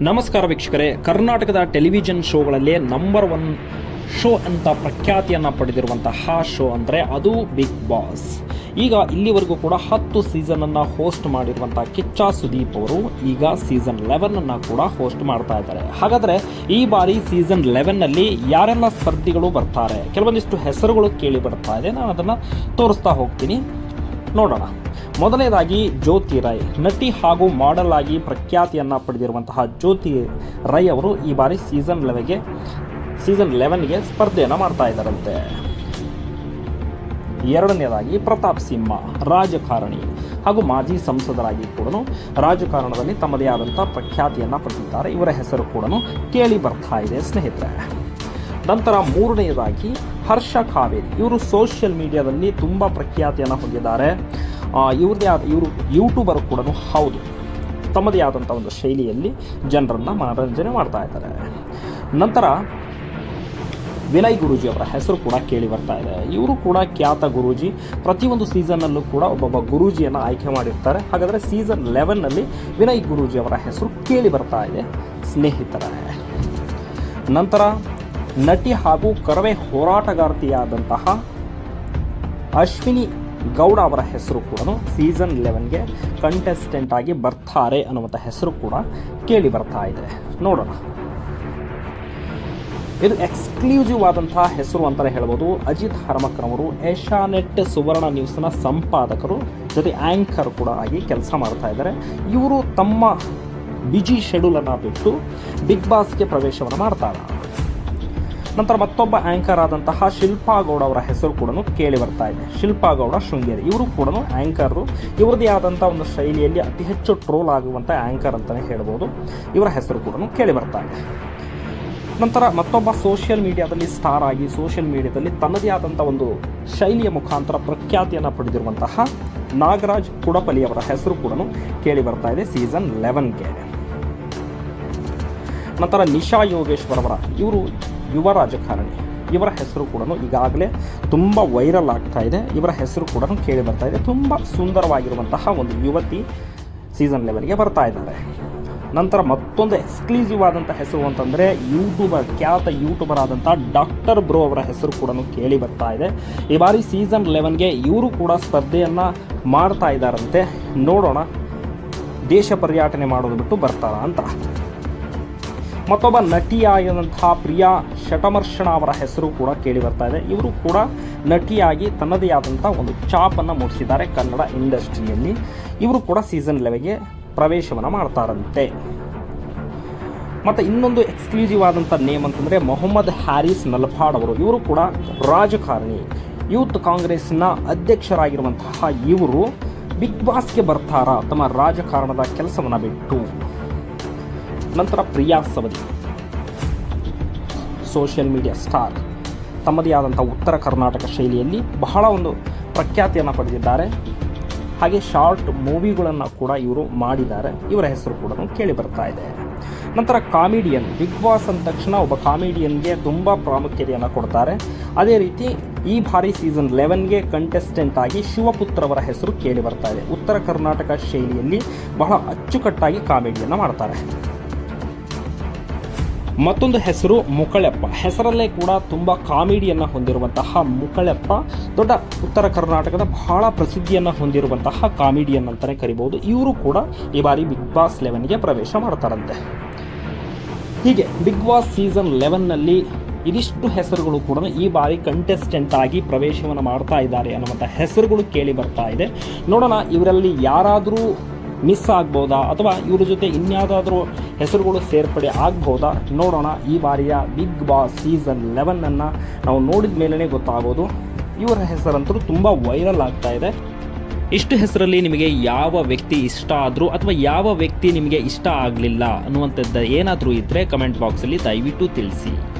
ನಮಸ್ಕಾರ ವೀಕ್ಷಕರೇ. ಕರ್ನಾಟಕದ ಟೆಲಿವಿಷನ್ ಶೋಗಳಲ್ಲೇ ನಂಬರ್ ಒನ್ ಶೋ ಅಂತ ಪ್ರಖ್ಯಾತಿಯನ್ನು ಪಡೆದಿರುವಂತಹ ಶೋ ಅಂದರೆ ಅದು ಬಿಗ್ ಬಾಸ್ ಈಗ ಇಲ್ಲಿವರೆಗೂ ಕೂಡ ಹತ್ತು ಸೀಸನನ್ನು ಹೋಸ್ಟ್ ಮಾಡಿರುವಂಥ ಕಿಚ್ಚ ಸುದೀಪ್ ಅವರು ಈಗ ಸೀಸನ್ ಲೆವೆನನ್ನು ಕೂಡ ಹೋಸ್ಟ್ ಮಾಡ್ತಾ ಇದ್ದಾರೆ. ಹಾಗಾದರೆ ಈ ಬಾರಿ ಸೀಸನ್ ಲೆವೆನ್ನಲ್ಲಿ ಯಾರೆಲ್ಲ ಸ್ಪರ್ಧಿಗಳು ಬರ್ತಾರೆ? ಕೆಲವೊಂದಿಷ್ಟು ಹೆಸರುಗಳು ಕೇಳಿ ಬರ್ತಾ ಇದೆ. ನಾನು ಅದನ್ನು ತೋರಿಸ್ತಾ ಹೋಗ್ತೀನಿ. ನೋಡೋಣ. ಮೊದಲನೇದಾಗಿ ಜ್ಯೋತಿ ರೈ. ನಟಿ ಹಾಗೂ ಮಾಡೆಲ್ ಆಗಿ ಪ್ರಖ್ಯಾತಿಯನ್ನು ಪಡೆದಿರುವಂತಹ ಜ್ಯೋತಿ ರೈ ಅವರು ಈ ಬಾರಿ ಸೀಸನ್ ಲೆವೆಗೆ ಸೀಸನ್ ಲೆವೆನ್ಗೆ ಸ್ಪರ್ಧೆಯನ್ನು ಮಾಡ್ತಾ ಇದ್ದಾರಂತೆ. ಎರಡನೇದಾಗಿ ಪ್ರತಾಪ್ ಸಿಂಹ, ರಾಜಕಾರಣಿ ಹಾಗೂ ಮಾಜಿ ಸಂಸದರಾಗಿ ಕೂಡ ರಾಜಕಾರಣದಲ್ಲಿ ತಮ್ಮದೇ ಆದಂಥ ಪ್ರಖ್ಯಾತಿಯನ್ನು ಪಡೆದಿದ್ದಾರೆ. ಇವರ ಹೆಸರು ಕೂಡ ಕೇಳಿ ಬರ್ತಾ ಇದೆ ಸ್ನೇಹಿತರೆ. ನಂತರ ಮೂರನೆಯದಾಗಿ ಹರ್ಷ ಕಾವೇರಿ. ಇವರು ಸೋಷಿಯಲ್ ಮೀಡಿಯಾದಲ್ಲಿ ತುಂಬ ಪ್ರಖ್ಯಾತಿಯನ್ನು ಹೊಂದಿದ್ದಾರೆ. ಇವ್ರದ್ದೇ ಆದ ಇವರು ಯೂಟ್ಯೂಬರ್ ಕೂಡ ಹೌದು. ತಮ್ಮದೇ ಆದಂಥ ಒಂದು ಶೈಲಿಯಲ್ಲಿ ಜನರನ್ನು ಮನೋರಂಜನೆ ಮಾಡ್ತಾ ಇದ್ದಾರೆ. ನಂತರ ವಿನಯ್ ಗುರೂಜಿ ಅವರ ಹೆಸರು ಕೂಡ ಕೇಳಿ ಬರ್ತಾ ಇದೆ. ಇವರು ಕೂಡ ಖ್ಯಾತ ಗುರೂಜಿ. ಪ್ರತಿಯೊಂದು ಸೀಸನ್ನಲ್ಲೂ ಕೂಡ ಒಬ್ಬೊಬ್ಬ ಗುರೂಜಿಯನ್ನು ಆಯ್ಕೆ ಮಾಡಿರ್ತಾರೆ. ಹಾಗಾದರೆ ಸೀಸನ್ ಲೆವೆನ್ನಲ್ಲಿ ವಿನಯ್ ಗುರೂಜಿ ಅವರ ಹೆಸರು ಕೇಳಿ ಬರ್ತಾ ಇದೆ, ಸ್ನೇಹಿತರೆ. ನಂತರ ನಟಿ ಹಾಗೂ ಕರವೇ ಹೋರಾಟಗಾರ್ತಿಯಾದಂತಹ ಅಶ್ವಿನಿ ಗೌಡ ಅವರ ಹೆಸರು ಕೂಡ ಸೀಸನ್ ಲೆವೆನ್ಗೆ ಕಂಟೆಸ್ಟೆಂಟ್ ಆಗಿ ಬರ್ತಾರೆ ಅನ್ನುವಂಥ ಹೆಸರು ಕೂಡ ಕೇಳಿ ಬರ್ತಾ ಇದೆ. ನೋಡೋಣ. ಇದು ಎಕ್ಸ್ಕ್ಲೂಸಿವ್ ಆದಂತಹ ಹೆಸರು ಅಂತಲೇ ಹೇಳ್ಬೋದು. ಅಜಿತ್ ಹರಮಕ್ಕನವರು ಏಷಾನೆಟ್ ಸುವರ್ಣ ನ್ಯೂಸ್ನ ಸಂಪಾದಕರು, ಜೊತೆ ಆ್ಯಂಕರ್ ಕೂಡ ಆಗಿ ಕೆಲಸ ಮಾಡ್ತಾ ಇದ್ದಾರೆ. ಇವರು ತಮ್ಮ ಬಿಜಿ ಶೆಡ್ಯೂಲನ್ನು ಬಿಟ್ಟು ಬಿಗ್ ಬಾಸ್ಗೆ ಪ್ರವೇಶವನ್ನು ಮಾಡ್ತಾರೆ? ನಂತರ ಮತ್ತೊಬ್ಬ ಆ್ಯಂಕರ್ ಆದಂತಹ ಶಿಲ್ಪಾ ಗೌಡ ಅವರ ಹೆಸರು ಕೂಡ ಕೇಳಿ ಬರ್ತಾ ಇದೆ. ಶಿಲ್ಪಾ ಗೌಡ ಶೃಂಗೇರಿ, ಇವರು ಕೂಡ ಆ್ಯಂಕರು ಇವರದೇ ಆದಂಥ ಒಂದು ಶೈಲಿಯಲ್ಲಿ ಅತಿ ಹೆಚ್ಚು ಟ್ರೋಲ್ ಆಗುವಂಥ ಆ್ಯಂಕರ್ ಅಂತಲೇ ಹೇಳ್ಬೋದು. ಇವರ ಹೆಸರು ಕೂಡ ಕೇಳಿ ಬರ್ತಾ ಇದೆ. ನಂತರ ಮತ್ತೊಬ್ಬ ಸೋಷಿಯಲ್ ಮೀಡಿಯಾದಲ್ಲಿ ಸ್ಟಾರ್ ಆಗಿ ಸೋಷಿಯಲ್ ಮೀಡಿಯಾದಲ್ಲಿ ತನ್ನದೇ ಆದಂಥ ಒಂದು ಶೈಲಿಯ ಮುಖಾಂತರ ಪ್ರಖ್ಯಾತಿಯನ್ನು ಪಡೆದಿರುವಂತಹ ನಾಗರಾಜ್ ಕುಡಪಲಿ ಅವರ ಹೆಸರು ಕೂಡ ಕೇಳಿ ಬರ್ತಾ ಇದೆ ಸೀಸನ್ ಲೆವೆನ್ಗೆ ನಂತರ ನಿಶಾ ಯೋಗೇಶ್ವರ್ ಅವರ ಇವರು ಯುವ ರಾಜಕಾರಣಿ. ಇವರ ಹೆಸರು ಕೂಡ ಈಗಾಗಲೇ ತುಂಬ ವೈರಲ್ ಆಗ್ತಾ ಇದೆ. ಇವರ ಹೆಸರು ಕೂಡ ಕೇಳಿ ಬರ್ತಾ ಇದೆ. ತುಂಬ ಸುಂದರವಾಗಿರುವಂತಹ ಒಂದು ಯುವತಿ ಸೀಸನ್ ಲೆವೆಲ್ಗೆ ಬರ್ತಾ ಇದ್ದಾರೆ. ನಂತರ ಮತ್ತೊಂದು ಎಕ್ಸ್ಕ್ಲೂಸಿವ್ ಆದಂಥ ಹೆಸರು ಅಂತಂದರೆ ಯೂಟ್ಯೂಬರ್, ಖ್ಯಾತ ಯೂಟ್ಯೂಬರ್ ಆದಂಥ ಡಾಕ್ಟರ್ ಬ್ರೋ ಅವರ ಹೆಸರು ಕೂಡ ಕೇಳಿ ಬರ್ತಾ ಇದೆ. ಈ ಬಾರಿ ಸೀಸನ್ ಲೆವೆನ್ಗೆ ಇವರು ಕೂಡ ಸ್ಪರ್ಧೆಯನ್ನು ಮಾಡ್ತಾ ಇದ್ದಾರಂತೆ. ನೋಡೋಣ. ದೇಶ ಪರ್ಯಟನೆ ಮಾಡೋದು ಬಿಟ್ಟು ಬರ್ತಾರ ಅಂತ. ಮತ್ತೊಬ್ಬ ನಟಿಯಾಗಿರುವಂತಹ ಪ್ರಿಯಾ ಶಟಮರ್ಷಣ ಅವರ ಹೆಸರು ಕೂಡ ಕೇಳಿ ಬರ್ತಾ ಇದೆ. ಇವರು ಕೂಡ ನಟಿಯಾಗಿ ತನ್ನದೇ ಆದಂಥ ಒಂದು ಚಾಪನ್ನು ಮೂಡಿಸಿದ್ದಾರೆ ಕನ್ನಡ ಇಂಡಸ್ಟ್ರಿಯಲ್ಲಿ. ಇವರು ಕೂಡ ಸೀಸನ್ ಲೆವೆಗೆ ಪ್ರವೇಶವನ್ನು ಮಾಡ್ತಾರಂತೆ. ಮತ್ತು ಇನ್ನೊಂದು ಎಕ್ಸ್ಕ್ಲೂಸಿವ್ ಆದಂಥ ನೇಮ್ ಅಂತಂದರೆ ಮೊಹಮ್ಮದ್ ಹ್ಯಾರಿಸ್ ನಲ್ಫಾಡ್ ಅವರು. ಇವರು ಕೂಡ ರಾಜಕಾರಣಿ. ಯೂತ್ ಕಾಂಗ್ರೆಸ್ನ ಅಧ್ಯಕ್ಷರಾಗಿರುವಂತಹ ಇವರು ಬಿಗ್ ಬಾಸ್ಗೆ ಬರ್ತಾರಾ ತಮ್ಮ ರಾಜಕಾರಣದ ಕೆಲಸವನ್ನು ಬಿಟ್ಟು. ನಂತರ Priya Savadi. Social media star. ತಮ್ಮದೇ ಆದಂಥ ಉತ್ತರ ಕರ್ನಾಟಕ ಶೈಲಿಯಲ್ಲಿ ಬಹಳ ಒಂದು ಪ್ರಖ್ಯಾತಿಯನ್ನು ಪಡೆದಿದ್ದಾರೆ. ಹಾಗೆ ಶಾರ್ಟ್ ಮೂವಿಗಳನ್ನು ಕೂಡ ಇವರು ಮಾಡಿದ್ದಾರೆ. ಇವರ ಹೆಸರು ಕೂಡ ಕೇಳಿ ಬರ್ತಾ ಇದೆ. ನಂತರ ಕಾಮಿಡಿಯನ್ ಬಿಗ್ ಬಾಸ್ ಅಂದ ತಕ್ಷಣ ಒಬ್ಬ ಕಾಮಿಡಿಯನ್ಗೆ ತುಂಬ ಪ್ರಾಮುಖ್ಯತೆಯನ್ನು ಕೊಡ್ತಾರೆ. ಅದೇ ರೀತಿ ಈ ಬಾರಿ ಸೀಸನ್ ಲೆವೆನ್ಗೆ ಕಂಟೆಸ್ಟೆಂಟ್ ಆಗಿ ಶಿವಪುತ್ರವರ ಹೆಸರು ಕೇಳಿ ಬರ್ತಾ ಇದೆ. ಉತ್ತರ ಕರ್ನಾಟಕ ಶೈಲಿಯಲ್ಲಿ ಬಹಳ ಅಚ್ಚುಕಟ್ಟಾಗಿ ಕಾಮಿಡಿಯನ್ನು ಮಾಡ್ತಾರೆ. ಮತ್ತೊಂದು ಹೆಸರು ಮುಕಳೆಪ್ಪ. ಹೆಸರಲ್ಲೇ ಕೂಡ ತುಂಬ ಕಾಮಿಡಿಯನ್ನು ಹೊಂದಿರುವಂತಹ ಮುಕಳೆಪ್ಪ. ದೊಡ್ಡ ಉತ್ತರ ಕರ್ನಾಟಕದ ಬಹಳ ಪ್ರಸಿದ್ಧಿಯನ್ನು ಹೊಂದಿರುವಂತಹ ಕಾಮಿಡಿಯನ್ ಅಂತಲೇ ಕರಿಬಹುದು ಇವರು ಕೂಡ ಈ ಬಾರಿ ಬಿಗ್ ಬಾಸ್ ಲೆವೆನ್ಗೆ ಪ್ರವೇಶ ಮಾಡ್ತಾರಂತೆ. ಹೀಗೆ ಬಿಗ್ ಬಾಸ್ ಸೀಸನ್ ಲೆವೆನ್ನಲ್ಲಿ ಇದಿಷ್ಟು ಹೆಸರುಗಳು ಕೂಡ ಈ ಬಾರಿ ಕಂಟೆಸ್ಟೆಂಟ್ ಆಗಿ ಪ್ರವೇಶವನ್ನು ಮಾಡ್ತಾ ಇದ್ದಾರೆ ಅನ್ನುವಂಥ ಹೆಸರುಗಳು ಕೇಳಿ ಬರ್ತಾ ಇದೆ. ನೋಡೋಣ ಇವರಲ್ಲಿ ಯಾರಾದರೂ ಮಿಸ್ ಆಗ್ಬೋದಾ ಅಥವಾ ಇವ್ರ ಜೊತೆ ಇನ್ಯಾವುದಾದ್ರೂ ಹೆಸರುಗಳು ಸೇರ್ಪಡೆ ಆಗ್ಬೋದಾ? ನೋಡೋಣ ಈ ಬಾರಿಯ ಬಿಗ್ ಬಾಸ್ ಸೀಸನ್ ಲೆವೆನನ್ನು ನಾವು ನೋಡಿದ ಮೇಲೇ ಗೊತ್ತಾಗೋದು. ಇವರ ಹೆಸರಂತೂ ತುಂಬ ವೈರಲ್ ಆಗ್ತಾ ಇದೆ. ಇಷ್ಟು ಹೆಸರಲ್ಲಿ ನಿಮಗೆ ಯಾವ ವ್ಯಕ್ತಿ ಇಷ್ಟ ಆದರೂ ಅಥವಾ ಯಾವ ವ್ಯಕ್ತಿ ನಿಮಗೆ ಇಷ್ಟ ಆಗಲಿಲ್ಲ ಅನ್ನುವಂಥದ್ದು ಏನಾದರೂ ಇದ್ದರೆ ಕಮೆಂಟ್ ಬಾಕ್ಸಲ್ಲಿ ದಯವಿಟ್ಟು ತಿಳಿಸಿ.